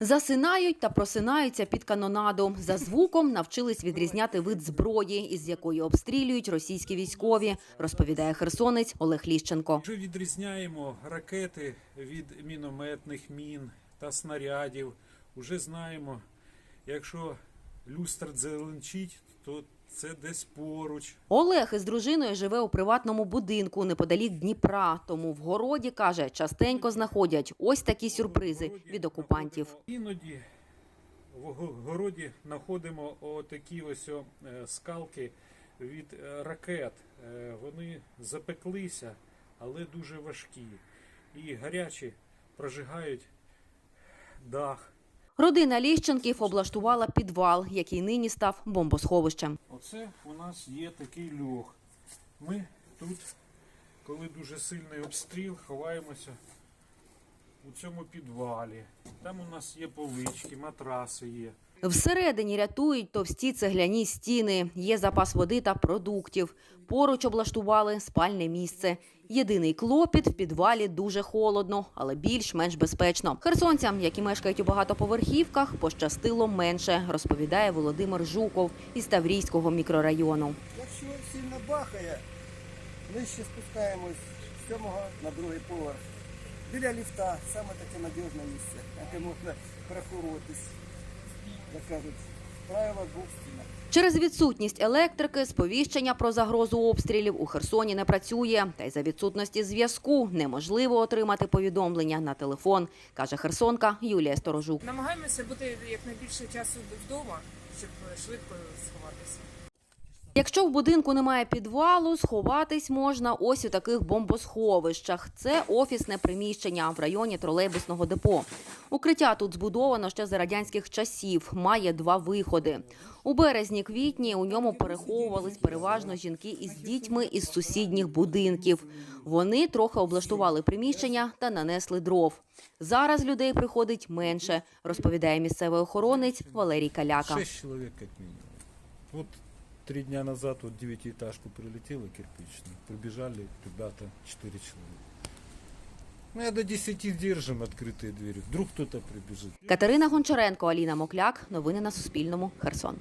Засинають та просинаються під канонаду. За звуком навчились відрізняти вид зброї, із якої обстрілюють російські військові, розповідає херсонець Олег Ліщенко. Вже відрізняємо ракети від мінометних мін та снарядів. Уже знаємо, якщо люстр дзеленчить, то це десь поруч. Олег із дружиною живе у приватному будинку неподалік Дніпра. Тому в городі каже, частенько знаходять ось такі сюрпризи від окупантів. Іноді в городі знаходимо отакі ось е, скалки від е, ракет. Е, Вони запеклися, але дуже важкі. І гарячі прожигають дах. Родина Ліщенків облаштувала підвал, який нині став бомбосховищем. Оце у нас є такий льох. Ми тут, коли дуже сильний обстріл, ховаємося у цьому підвалі. Там у нас є полички, матраси є. Всередині рятують товсті цегляні стіни, є запас води та продуктів. Поруч облаштували спальне місце. Єдиний клопіт в підвалі дуже холодно, але більш-менш безпечно. Херсонцям, які мешкають у багатоповерхівках, пощастило менше, розповідає Володимир Жуков із Таврійського мікрорайону. Якщо сильно бахає, ми ще спускаємось з сьомого на другий поверх. Біля ліфта саме таке надіжне місце, яке можна переховуватись, як кажуть, правила двох стінах. Через відсутність електрики сповіщення про загрозу обстрілів у Херсоні не працює. Та й за відсутності зв'язку неможливо отримати повідомлення на телефон, каже херсонка Юлія Сторожук. Намагаємося бути якнайбільше часу вдома, щоб швидко сховатися. Якщо в будинку немає підвалу, сховатись можна ось у таких бомбосховищах. Це офісне приміщення в районі тролейбусного депо. Укриття тут збудовано ще за радянських часів. Має два виходи. У березні-квітні у ньому переховувались переважно жінки із дітьми із сусідніх будинків. Вони трохи облаштували приміщення та нанесли дров. Зараз людей приходить менше, розповідає місцевий охоронець Валерій Каляка. Шесть человек как минимум. Вот три дня назад вот девятиэтажку прилетела кирпичную. Прибежали ребята, четыре человека. Ну, я до десяти держим открытые двери. Вдруг кто-то прибежит. Катерина Гончаренко, Аліна Мокляк. Новини на Суспільному. Херсон.